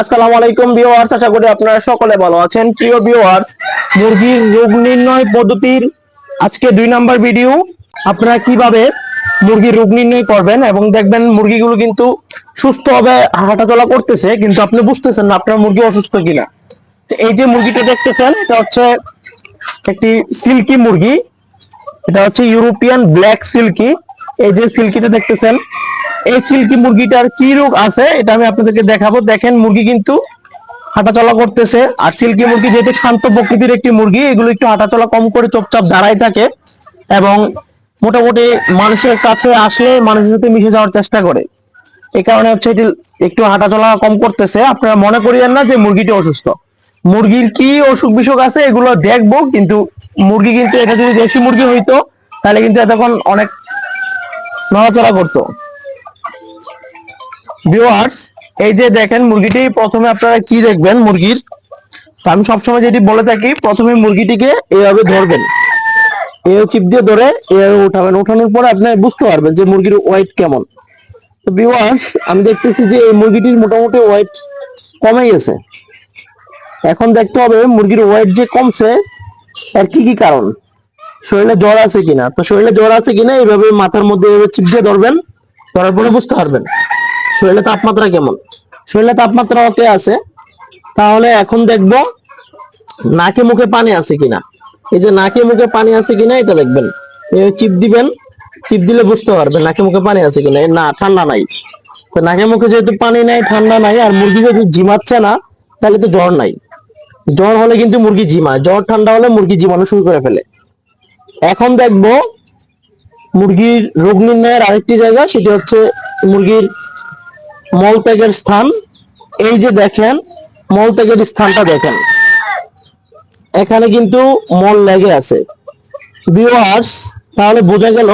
আসসালামু আলাইকুম ভিউয়ার্স, আশা করি আপনারা সকলে ভালো আছেন। প্রিয় ভিউয়ার্স, মুরগির রোগ নির্ণয় পদ্ধতির আজকে দুই নাম্বার ভিডিও। আপনারা কীভাবে মুরগির রোগ নির্ণয় করবেন এবং দেখবেন মুরগিগুলো কিন্তু সুস্থভাবে হাঁটাচলা করতেছে, কিন্তু আপনি বুঝতেছেন না আপনার মুরগি অসুস্থ কিনা। এই যে মুরগিটা দেখতেছেন, এটা হচ্ছে একটি সিল্কি মুরগি। এটা হচ্ছে ইউরোপিয়ান ব্ল্যাক সিল্কি। এই যে সিল্কিটা দেখতেছেন এই সিল্কি মুরগিটার কি রোগ আছে এটা আমি আপনাদেরকে দেখাবো। দেখেন, মুরগি কিন্তু হাঁটাচলা করতেছে। আর সিল্কি মুরগি যেহেতু শান্ত প্রকৃতির একটি মুরগি, এগুলো একটু হাঁটাচলা কম করে চুপচাপ দাঁড়ায় থাকে এবং মোটামুটি মানুষের কাছে আসলে মানুষের সাথে মিশে যাওয়ার চেষ্টা করে। এই কারণে হচ্ছে এটি একটু হাঁটাচলা কম করতেছে। আপনারা মনে করিয়েন না যে মুরগিটি অসুস্থ। মুরগির কি অসুখ বিসুখ আছে এগুলো দেখব, কিন্তু মুরগি কিন্তু, এটা যদি দেশি মুরগি হইতো, তাহলে কিন্তু এতক্ষণ অনেক নড়াচড়া করতো। ভিউয়ার্স এই যে দেখেন মুরগিটি, প্রথমে আপনারা কি দেখবেন মুরগির? তো আমি সবসময় যেটি বলে থাকি, প্রথমে মুরগিটিকে এইভাবে ধরবেন। এই চিপ দিয়ে ধরে এইভাবে উঠাবেন। উঠানোর পরে আপনি বুঝতে পারবেন যে মুরগির ওয়েট কেমন। তো ভিউয়ার্স আমি দেখতেছি যে এই মুরগিটির মোটামুটি ওয়েট কমে গেছে। এখন দেখতে হবে মুরগির ওয়েট যে কমছে, এর কি কি কারণ? শরীরে জ্বর আছে কিনা? তো শরীরে জ্বর আছে কিনা, এইভাবে মাথার মধ্যে এইভাবে চিপ দিয়ে ধরবেন, ধরার পরে বুঝতে পারবেন। শরীরে তাপমাত্রা কেমন? শরীরের তাপমাত্রা ওকে আছে। তাহলে এখন দেখব নাকে মুখে পানি আছে কিনা। এই যে নাকে মুখে পানি আছে কিনা, এটা দেখবেন। চিপ দিবেন, চিপ দিলে বুঝতে পারবেন নাকে মুখে পানি আছে কিনা। না, ঠান্ডা নাই। তো নাকে মুখে যেহেতু পানি নাই, ঠান্ডা নাই, আর মুরগি যদি জিমাচ্ছে না, তাহলে তো জ্বর নাই। জ্বর হলে কিন্তু মুরগি জিমায় জ্বর ঠান্ডা হলে মুরগি জিমানো শুরু করে ফেলে। এখন দেখব মুরগির রোগ নির্ণয়ের আরেকটি জায়গা, সেটি হচ্ছে মুরগির মলত্যাগের স্থান। এই যে দেখেন, মলত্যাগের স্থানটা দেখেন। এখানে কিন্তু মল লেগে আছে। ভিউয়ার্স তাহলে বোঝা গেল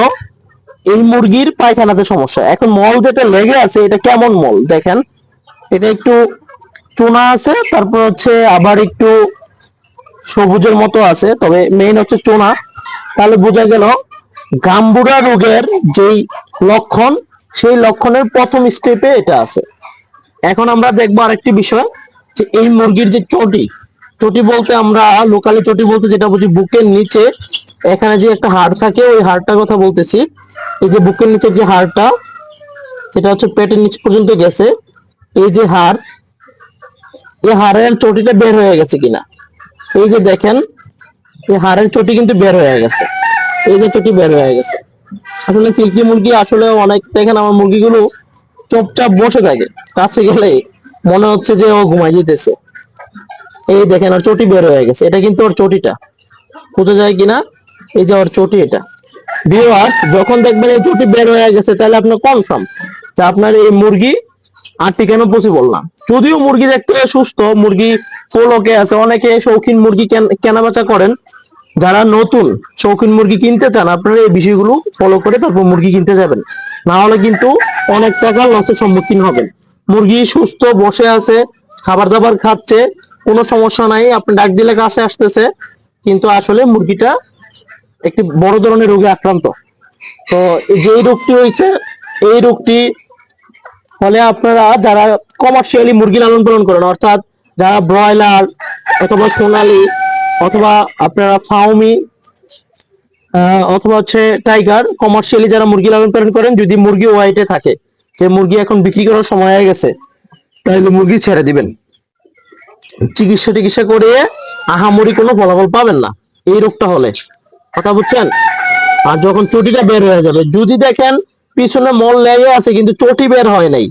এই মুরগির পায়খানাতে সমস্যা। এখন মল যেটা লেগে আছে, এটা কেমন মল? দেখেন, এটা একটু চুনা আছে, তারপর হচ্ছে আবার একটু সবুজের মতো আছে, তবে মেইন হচ্ছে চোনা। তাহলে বোঝা গেল গাম্বুরা রোগের যেই লক্ষণ সেই লক্ষণের প্রথম স্টেপে এটা আছে। এখন আমরা দেখব আরেকটি বিষয়, যে এই মুরগির যে চটি চটি বলতে আমরা লোকালি চটি বলতে যেটা বুঝি বুকের নিচে, এখানে যে একটা হাড় থাকে, ওই হাড়টার কথা বলতেছি। এই যে বুকের নিচের যে হাড়টা, সেটা হচ্ছে পেটের নিচ পর্যন্ত গেছে। এই যে হাড়, এই হাড়ের চটিটা বের হয়ে গেছে কিনা? এই যে দেখেন, এই হাড়ের চটি কিন্তু বের হয়ে গেছে। এই যে চটি বের হয়ে গেছে। আসলে সিল্কি মুরগি আসলে অনেক, দেখেন আমার মুরগিগুলো চুপচাপ বসে থাকে। কাছে গেলে মনে হচ্ছে যে ও ঘুমাই যেতেছে। এই দেখেন, ওর চটি বের হয়ে গেছে। এটা কিন্তু ওর চটিটা। বোঝা যায় কিনা? এই যে ওর চটি এটা। ভিউয়ার্স যখন দেখবেন এই চটি বের হয়ে গেছে, তাহলে আপনার কনফার্ম যে আপনার এই মুরগি আর কেন পসিবল না? যদিও মুরগি দেখতে সুস্থ, মুরগি ফুল ওকে আছে। অনেকে শৌখিন মুরগি কেন- কেনাবেচা করেন। যারা নতুন শৌখিন মুরগি কিনতে চান, আপনারা এই বিষয়গুলো ফলো করে তারপর মুরগি কিনতে যাবেন। না হলে কিন্তু অনেক টাকা লসের সম্মুখীন হবেন। মুরগি সুস্থ বসে আছে খাবার দাবার খাচ্ছে, কোনো সমস্যা নাই, আপনি ডাক দিলে কাছে আসতেছে, কিন্তু আসলে মুরগিটা একটি বড় ধরনের রোগে আক্রান্ত। তো যে রোগটি হয়েছে, এই রোগটি ফলে আপনারা যারা কমার্শিয়ালি মুরগি লালন পালন করেন, অর্থাৎ যারা ব্রয়লার অথবা সোনালি অথবা আপনারা ফাউমি অথবা হচ্ছে টাইগার কমার্শিয়ালি যারা মুরগি লালন পালন করেন, যদি মুরগি ওয়াইটে থাকে, যে মুরগি এখন বিক্রি করার সময় হয়ে গেছে, তাহলে মুরগি ছেড়ে দিবেন। চিকিৎসা টিকিৎসা করে আহামরি কোনো ফলাফল পাবেন না, এই রোগটা হলে। কথা বুঝছেন? আর যখন চটিটা বের হয়ে যাবে, যদি দেখেন পিছনে মল লেগে আছে, কিন্তু চটি বের হয় নাই,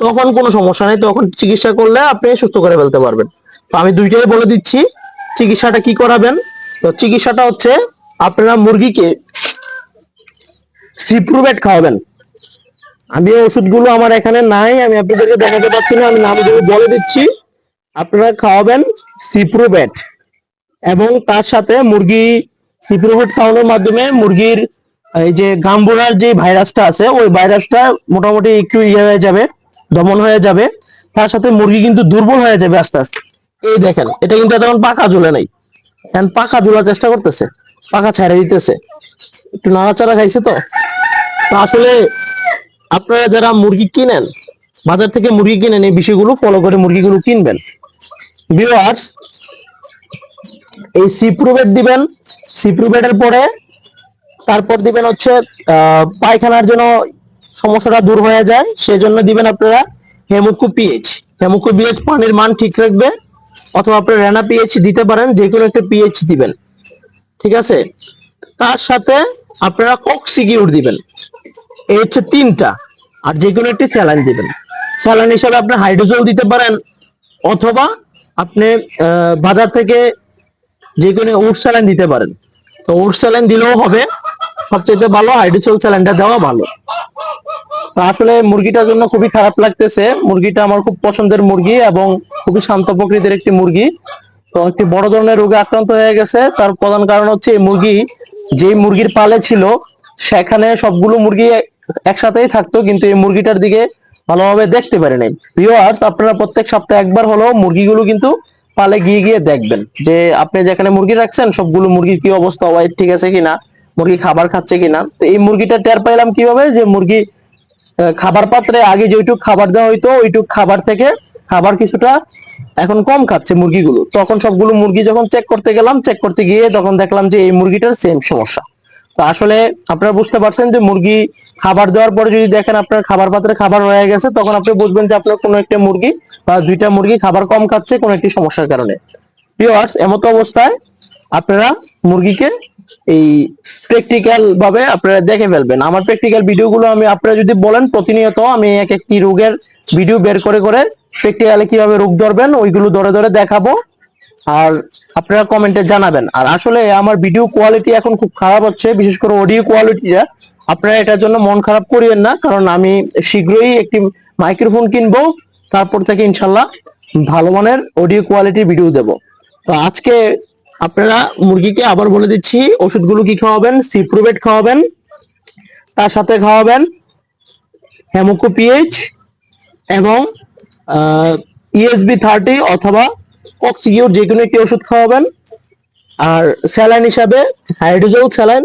তখন কোনো সমস্যা নেই, তখন চিকিৎসা করলে আপনি সুস্থ করে ফেলতে পারবেন। আমি দুইটাই বলে দিচ্ছি চিকিৎসাটা কি করাবেন? তো চিকিৎসাটা হচ্ছে আপনারা মুরগিকে সিপ্রুভেট খাওয়াবেন। আমি ওষুধগুলো আমার এখানে নাই, আমি আপনাদেরকে দেখাতে পারছি না, আমি নামগুলো বলে দিচ্ছি। আপনারা খাওয়াবেন সিপ্রোবেট এবং তার সাথে মুরগি সিপ্রোবেট খাওয়ানোর মাধ্যমে মুরগির এই যে গাম্বুরার যে ভাইরাসটা আছে, ওই ভাইরাসটা মোটামুটি একটু ইয়ে হয়ে যাবে, দমন হয়ে যাবে। তার সাথে মুরগি কিন্তু দুর্বল হয়ে যাবে আস্তে আস্তে। এই দেখেন, এটা কিন্তু এতক্ষণ পাকা ঝুলে নাই। এখন পাকা ঝুলার চেষ্টা করতেছে পাকা ছেড়ে দিতেছে। একটু নাড়াচাড়া খাইছে তো। আসলে আপনারা যারা মুরগি কিনেন, বাজার থেকে মুরগি কিনেন, এই বিষয়গুলো ফলো করে মুরগিগুলো কিনবেন। ভিউয়ার্স এই সিপ্রুবেট দিবেন। সিপ্রুবেটের পরে, তারপর দিবেন হচ্ছে পায়খানার জন্য সমস্যাটা দূর হয়ে যায়, সেজন্য দিবেন আপনারা হেমুকু পিএইচ হেমুকু পিএইচ পানির মান ঠিক রাখবে। অথবা আপনারা রেনা পিএইচ দিতে পারেন যে কোনো একটা পিএইচ দিবেন। ঠিক আছে? তার সাথে আপনারা কক্সিকিউর দিবেন। এই হচ্ছে তিনটা। আর যে কোনো একটি স্যালাইন দিবেন। স্যালাইন হিসাবে আপনি হাইড্রোজল দিতে পারেন, অথবা আপনি বাজার থেকে যে কোনো উড স্যালাইন দিতে পারেন। তো উড স্যালাইন দিলেও হবে। সবচেয়ে ভালো হাইড্রোজল স্যালাইনটা দেওয়া ভালো। আসলে মুরগিটার জন্য খুবই খারাপ লাগতেছে। মুরগিটা আমার খুব পছন্দের মুরগি এবং খুবই শান্ত প্রকৃতির একটি মুরগি। তো একটি বড় ধরনের রোগে আক্রান্ত হয়ে গেছে। তার প্রধান কারণ হচ্ছে এই মুরগি যেই মুরগির পালে ছিল, সেখানে সবগুলো মুরগি একসাথেই থাকতো, কিন্তু এই মুরগিটার দিকে ভালোভাবে দেখতে পারে নাই ভিউয়ার্স, আপনারা প্রত্যেক সপ্তাহে একবার হলো মুরগিগুলো কিন্তু পালে গিয়ে গিয়ে দেখবেন যে আপনি যেখানে মুরগি রাখছেন, সবগুলো মুরগির কি অবস্থা ওয়াইট ঠিক আছে কিনা, মুরগি খাবার খাচ্ছে কিনা। তো এই মুরগিটা টের পাইলাম কীভাবে? যে মুরগি খাবার পাত্রে আগে যেটুক খাবার দেওয়া হইতো, ওইটুক খাবার থেকে খাবার কিছুটা এখন কম খাচ্ছে মুরগিগুলো। তখন সবগুলো মুরগি যখন চেক করতে গেলাম চেক করতে গিয়ে তখন দেখলাম যে এই মুরগিটার সেম সমস্যা। তো আসলে আপনারা বুঝতে পারছেন যে মুরগি খাবার দেওয়ার পরে যদি দেখেন আপনার খাবার পাত্রে খাবার হয়ে গেছে, তখন আপনি বুঝবেন যে আপনার কোনো একটা মুরগি বা দুইটা মুরগি খাবার কম খাচ্ছে কোনো একটি সমস্যার কারণে। ভিউয়ার্স এমতো অবস্থায় আপনারা মুরগিকে এই প্র্যাকটিক্যাল ভাবে আপনারা দেখে ফেলবেন। আমার প্র্যাকটিক্যাল ভিডিওগুলো আমি আপনারা যদি বলেন, প্রতিনিয়ত আমি এক একটি রোগের ভিডিও বের করে করে প্র্যাকটিক্যালে কীভাবে রোগ ধরবেন, ওইগুলো ধরে ধরে দেখাবো। আর আপনারা কমেন্টে জানাবেন। আর আসলে আমার ভিডিও কোয়ালিটি এখন খুব খারাপ হচ্ছে, বিশেষ করে অডিও কোয়ালিটিটা আপনারা এটার জন্য মন খারাপ করিয়েন না, কারণ আমি শীঘ্রই একটি মাইক্রোফোন কিনবো, তারপর থেকে ইনশাল্লাহ ভালো মানের অডিও কোয়ালিটি ভিডিও দেব। তো আজকে আপনারা মুরগিকে আবার বলে দিচ্ছি, ওষুধগুলো কি খাওয়াবেন? সিপ্রোভেট খাওয়াবেন, তার সাথে খাওয়াবেন হেমোকো পিএইচ এবং ইএসবি থার্টি অথবা কক্সিকিউর যে কোনো একটি ওষুধ খাওয়াবেন। আর স্যালাইন হিসাবে হাইড্রোজল স্যালাইন